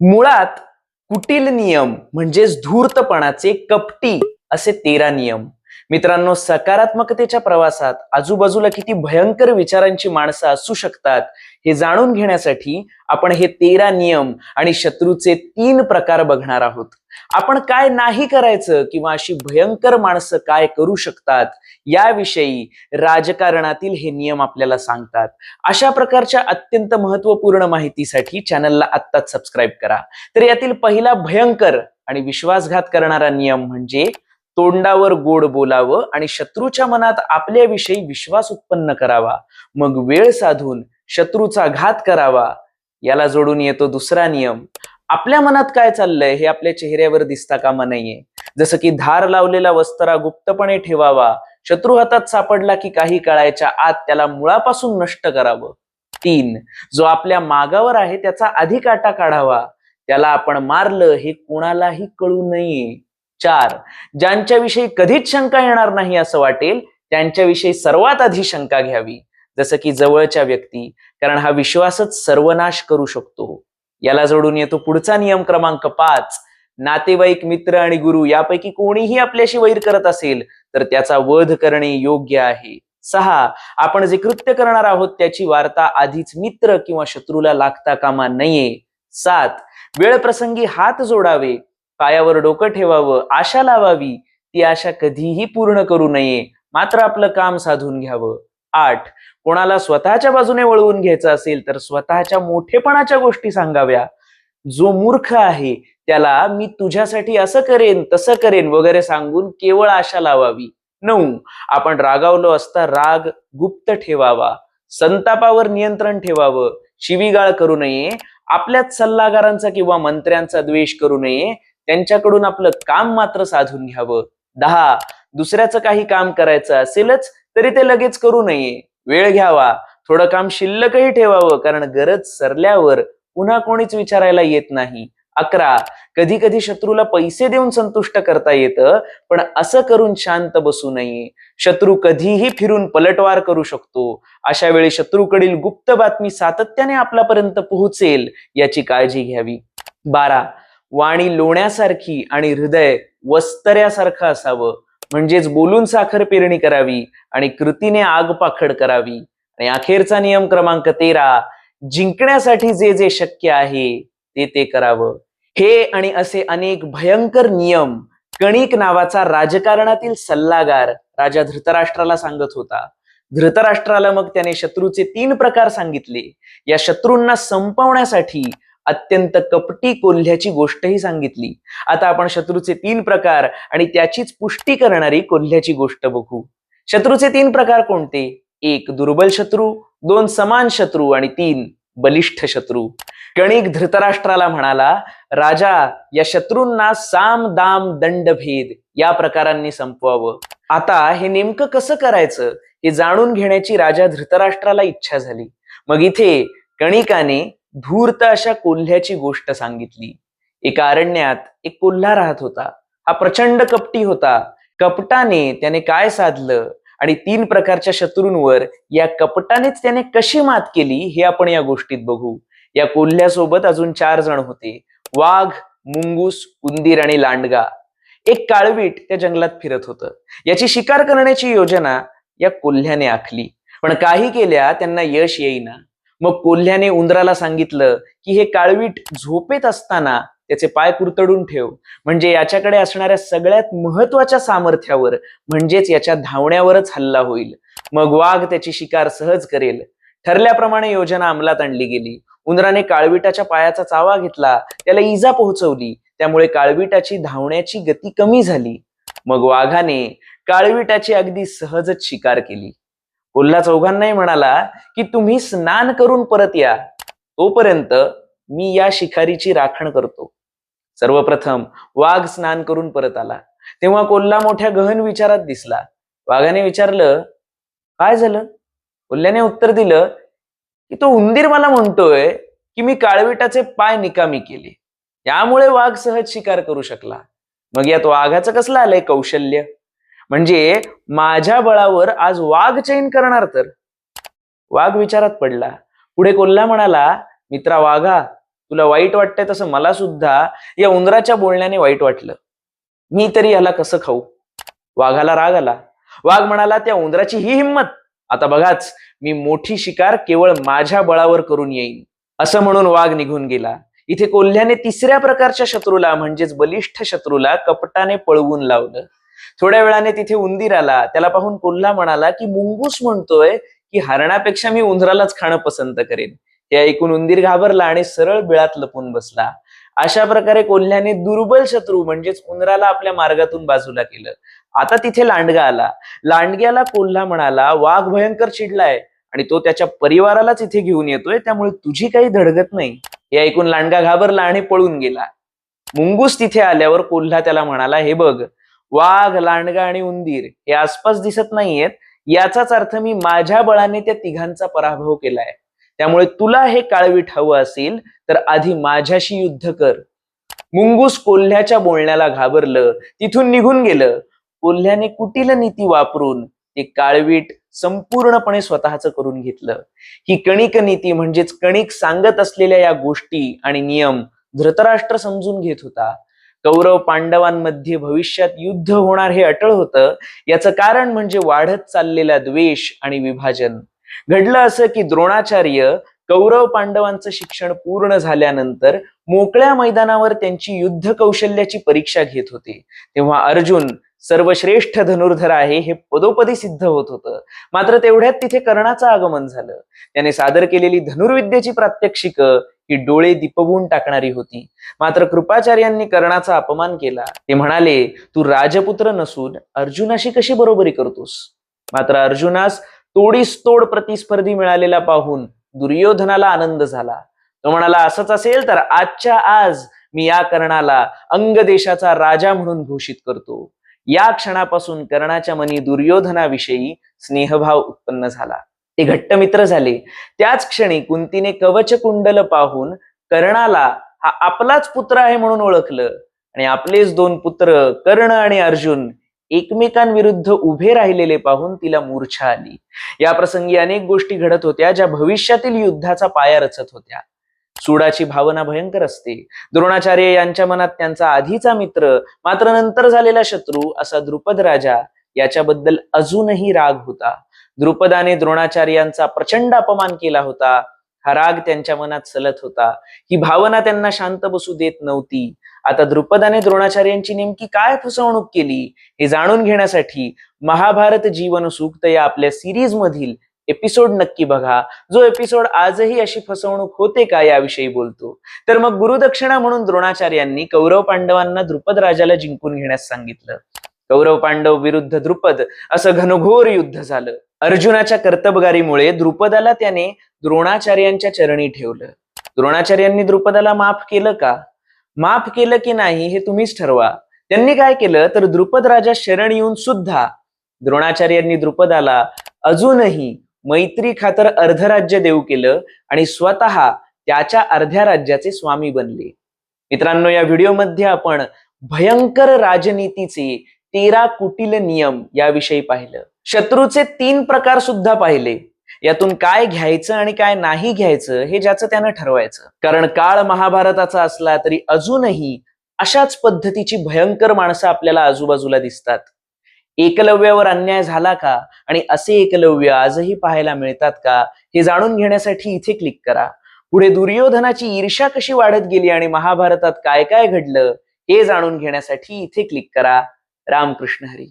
मुळात कुटील नियम म्हणजेच धूर्तपणाचे कपटी असे तेरा नियम. मित्रांनो सकारात्मकतेच्या प्रवासात आजूबाजूला किती भयंकर विचारांची माणसं असू शकतात हे जाणून घेण्यासाठी आपण हे तेरा नियम आणि शत्रूचे तीन प्रकार बघणार आहोत. आपण काय नाही करायचं किंवा अशी भयंकर माणसं काय करू शकतात याविषयी राजकारणातील हे नियम आपल्याला सांगतात. अशा प्रकारच्या अत्यंत महत्त्वपूर्ण माहितीसाठी चॅनलला आत्ताच सबस्क्राईब करा. तर यातील पहिला भयंकर आणि विश्वासघात करणारा नियम म्हणजे तोंडावर गोड बोलावं आणि शत्रूच्या मनात आपल्याविषयी विश्वास उत्पन्न करावा. मग वेळ साधून शत्रूचा घात करावा. याला जोडून येतो दुसरा नियम. आपल्या मनात काय चाललंय हे आपल्या चेहऱ्यावर दिसता कामा नाहीये जसं की धार लावलेला वस्त्रा गुप्तपणे ठेवावा. शत्रू हातात सापडला की काही काळाच्या आत त्याला मुळापासून नष्ट करावं. तीन जो आपल्या मागावर आहे त्याचा अधिक आटा काढावा. त्याला आपण मारलं हे कोणालाही कळू नये. चार. ज्यांच्याविषयी कधीच शंका येणार नाही असं वाटेल त्यांच्याविषयी सर्वात आधी शंका घ्यावी. जसं की जवळच्या व्यक्ती कारण हा विश्वासच सर्वनाश करू शकतो. याला जोडून येतो पुढचा नियम क्रमांक पाच. नातेवाईक मित्र आणि गुरु यापैकी कोणीही आपल्याशी वैर करत असेल तर त्याचा वध करणे योग्य आहे. सहा. आपण जे कृत्य करणार आहोत त्याची वार्ता आधीच मित्र किंवा शत्रूला लागता कामा नये. सात. वेळ प्रसंगी हात जोडावे. पायावर डोकं ठेवावं आशा लावावी ती आशा कधीही पूर्ण करू नये. मात्र आपलं काम साधून घ्यावं. आठ कोणाला स्वतःच्या बाजूने वळवून घ्यायचं असेल तर स्वतःच्या मोठेपणाच्या गोष्टी सांगाव्या. जो मूर्ख आहे त्याला मी तुझ्यासाठी असं करेन तसं करेन वगैरे सांगून केवळ आशा लावावी. नऊ आपण रागावलो असता राग गुप्त ठेवावा. संतापावर नियंत्रण ठेवावं. शिवीगाळ करू नये. आपल्याच सल्लागारांचा किंवा मंत्र्यांचा द्वेष करू नये. त्यांच्याकडून आपलं काम मात्र साधून घ्यावं. दहा दुसऱ्याचं काही काम करायचं असेलच तरी ते लगेच करू नये. वेळ घ्यावा. थोडं काम शिल्लकही ठेवावं कारण गरज सरल्यावर पुन्हा कोणीच विचारायला येत नाही. अकरा कधी कधी शत्रूला पैसे देऊन संतुष्ट करता येतं पण असं करून शांत बसू नये. शत्रू कधीही फिरून पलटवार करू शकतो. अशा वेळी शत्रूकडील गुप्त बातमी सातत्याने आपल्यापर्यंत पोहोचेल याची काळजी घ्यावी. बारा वाणी लोण्यासारखी आणि हृदय वस्तऱ्यासारखं असावं. म्हणजेच बोलून साखर पेरणी करावी आणि कृतीने आग पाखड करावी. आणि अखेरचा नियम क्रमांक तेरा जिंकण्यासाठी जे जे शक्य आहे ते ते करावं. हे आणि असे अनेक भयंकर नियम कणिक नावाचा राजकारणातील सल्लागार राजा धृतराष्ट्राला सांगत होता. धृतराष्ट्राला मग त्याने शत्रूचे तीन प्रकार सांगितले. या शत्रूंना संपवण्यासाठी अत्यंत कपटी कोल्ह्याची गोष्टही सांगितली. आता आपण शत्रूचे तीन प्रकार आणि त्याचीच पुष्टी करणारी कोल्ह्याची गोष्ट बघू. शत्रूचे तीन प्रकार कोणते? एक दुर्बल शत्रू दोन समान शत्रू आणि तीन बलिष्ठ शत्रू. कणिक धृतराष्ट्राला म्हणाला राजा या शत्रूंना साम दाम दंडभेद या प्रकारांनी संपवावं. आता हे नेमकं कसं करायचं हे जाणून घेण्याची राजा धृतराष्ट्राला इच्छा झाली. मग इथे कणिकाने धूर्त अशा कोल्ह्याची गोष्ट सांगितली. एका अरण्यात एक कोल्हा राहत होता. हा प्रचंड कपटी होता. कपटाने त्याने काय साधलं आणि तीन प्रकारच्या शत्रूंवर या कपटानेच त्याने कशी मात केली हे आपण या गोष्टीत बघू. या कोल्ह्यासोबत अजून चार जण होते. वाघ मुंगूस उंदीर आणि लांडगा. एक काळवीट त्या जंगलात फिरत होतं. याची शिकार करण्याची योजना या कोल्ह्याने आखली. पण काही केल्या त्यांना यश येईना. मग कोल्ह्याने उंदराला सांगितलं की हे काळवीट झोपेत असताना त्याचे पाय कुरतडून ठेव. म्हणजे याच्याकडे असणाऱ्या सगळ्यात महत्त्वाच्या सामर्थ्यावर म्हणजेच याच्या धावण्यावरच हल्ला होईल. मग वाघ त्याची शिकार सहज करेल. ठरल्याप्रमाणे योजना अंमलात आणली गेली. उंदराने काळविटाच्या पायाचा चावा घेतला त्याला इजा पोहोचवली त्यामुळे काळविटाची धावण्याची गती कमी झाली. मग वाघाने काळविटाची अगदी सहजच शिकार केली. कोल्हा चौघांनाही म्हणाला की तुम्ही स्नान करून परत या. तोपर्यंत मी या शिकारीची राखण करतो. सर्वप्रथम वाघ स्नान करून परत आला. तेव्हा कोल्हा मोठ्या गहन विचारात दिसला. वाघाने विचारलं काय झालं? कोल्ह्याने उत्तर दिलं की तो उंदीर मला म्हणतोय की मी काळविटाचे पाय निकामी केले. यामुळे वाघ सहज शिकार करू शकला. मग यात वाघाचं कसलं आलंय कौशल्य? म्हणजे माझ्या बळावर आज वाघ चैन करणार तर? वाघ विचारात पडला. पुढे कोल्हा म्हणाला मित्रा वाघा तुला वाईट वाटतंय तसं मला सुद्धा या उंदराच्या बोलण्याने वाईट वाटलं. मी तरी याला कसं खाऊ? वाघाला राग आला. वाघ म्हणाला त्या उंदराची ही हिंमत. आता बघाच मी मोठी शिकार केवळ माझ्या बळावर करून येईन. असं म्हणून वाघ निघून गेला. इथे कोल्ह्याने तिसऱ्या प्रकारच्या शत्रूला म्हणजेच बलिष्ठ शत्रूला कपटाने पळवून लावलं. थोड्या वेळाने तिथे उंदीर आला. त्याला पाहून कोल्हा म्हणाला की मुंगूस म्हणतोय की हरणापेक्षा मी उंदरालाच खाणं पसंत करेन. हे ऐकून उंदीर घाबरला आणि सरळ बिळात लपून बसला. अशा प्रकारे कोल्ह्याने दुर्बल शत्रू म्हणजेच उंदराला आपल्या मार्गातून बाजूला केलं. आता तिथे लांडगा आला. लांडग्याला कोल्हा म्हणाला वाघ भयंकर चिडलाय आणि तो त्याच्या परिवारालाच इथे घेऊन येतोय त्यामुळे तुझी काही धडगत नाही. हे ऐकून लांडगा घाबरला आणि पळून गेला. मुंगूस तिथे आल्यावर कोल्हा त्याला म्हणाला हे बघ वाघ लांडगा आणि उंदीर हे आसपास दिसत नाहीयेत. याचाच अर्थ मी माझ्या बळाने त्या तिघांचा पराभव केलाय. त्यामुळे तुला हे काळवीट हवं असेल तर आधी माझ्याशी युद्ध कर. मुंगूस कोल्ह्याच्या बोलण्याला घाबरलं तिथून निघून गेलं. कोल्ह्याने कुटील नीती वापरून ते काळवीट संपूर्णपणे स्वतःच करून घेतलं. ही कणिक नीती म्हणजेच कणिक सांगत असलेल्या या गोष्टी आणि नियम धृतराष्ट्र समजून घेत होता. कौरव पांडवांमध्ये भविष्यात युद्ध होणार हे अटळ होतं. याचं कारण म्हणजे वाढत चाललेला द्वेष आणि विभाजन. घडलं असं की द्रोणाचार्य कौरव पांडवांचं शिक्षण पूर्ण झाल्यानंतर मोकळ्या मैदानावर त्यांची युद्ध कौशल्याची परीक्षा घेत होते. तेव्हा अर्जुन सर्वश्रेष्ठ धनुर्धर आहे हे पदोपदी सिद्ध होत होतं. मात्र तेवढ्यात तिथे कर्णाचं आगमन झालं. त्याने सादर केलेली धनुर्विद्येची प्रात्यक्षिक की डोळे दिपवून टाकणारी होती. मात्र कृपाचार्यांनी कर्णाचा अपमान केला. ते म्हणाले तू राजपुत्र नसून अर्जुनाशी कशी बरोबरी करतोस? मात्र अर्जुनास तोडीस तोड प्रतिस्पर्धी मिळालेला पाहून दुर्योधनाला आनंद झाला. तो म्हणाला असंच असेल तर आजच्या आज मी या कर्णाला अंग देशाचा राजा म्हणून घोषित करतो. या क्षणापासून कर्णाच्या मनी दुर्योधनाविषयी स्नेहभाव उत्पन्न झाला. ते घट्ट मित्र झाले. त्याच क्षणी कुंतीने कवच कुंडल पाहून कर्णाला हा आपलाच पुत्र आहे म्हणून ओळखलं. आणि आपलेच दोन पुत्र कर्ण आणि अर्जुन एकमेकांविरुद्ध उभे राहिलेले पाहून तिला मूर्छा आली. या प्रसंगी अनेक गोष्टी घडत होत्या ज्या भविष्यातील युद्धाचा पाया रचत होत्या. सुडाची भावना भयंकर असते. द्रोणाचार्य यांच्या मनात त्यांचा आधीचा मित्र मात्र नंतर झालेला शत्रू असा द्रुपद राजा याच्याबद्दल अजूनही राग होता. द्रुपदाने द्रोणाचार्यांचा प्रचंड अपमान केला होता. हा राग त्यांच्या मनात सलत होता. ही भावना त्यांना शांत बसू देत नव्हती. आता द्रुपदाने द्रोणाचार्यांची नेमकी काय फसवणूक केली हे जाणून घेण्यासाठी महाभारत जीवन सूक्त या आपल्या सिरीज मधील एपिसोड नक्की बघा. जो एपिसोड आजही अशी फसवणूक होते का याविषयी बोलतो. तर मग गुरुदक्षिणा म्हणून द्रोणाचार्यांनी कौरव पांडवांना द्रुपद राजाला जिंकून घेण्यास सांगितलं. कौरव पांडव विरुद्ध द्रुपद असं घनघोर युद्ध झालं. अर्जुनाच्या कर्तबगारीमुळे द्रुपदाला त्याने द्रोणाचार्यांच्या चरणी ठेवलं. द्रोणाचार्यांनी द्रुपदाला माफ केलं का? माफ केलं की नाही हे तुम्हीच ठरवा. त्यांनी काय केलं? तर द्रुपद राजा शरण येऊन सुद्धा द्रोणाचार्यांनी द्रुपदाला अजूनही मैत्री खातर अर्ध राज्य देऊ केलं आणि स्वतः त्याच्या अर्ध्या राज्याचे स्वामी बनले. मित्रांनो या व्हिडिओमध्ये आपण भयंकर राजनीतीचे तेरा कुटील नियम याविषयी पाहिलं. शत्रूचे तीन प्रकार सुद्धा पाहिले. यातून काय घ्यायचं आणि काय नाही घ्यायचं हे ज्याचं त्यानं ठरवायचं. कारण काळ महाभारताचा असला तरी अजूनही अशाच पद्धतीची भयंकर माणसं आपल्याला आजूबाजूला दिसतात. एकलव्यावर अन्याय झाला का आणि असे एकलव्य आजही पाहायला मिळतात का हे जाणून घेण्यासाठी इथे क्लिक करा. पुढे दुर्योधनाची ईर्ष्या कशी वाढत गेली आणि महाभारतात काय काय घडलं हे जाणून घेण्यासाठी इथे क्लिक करा. रामकृष्ण हरी.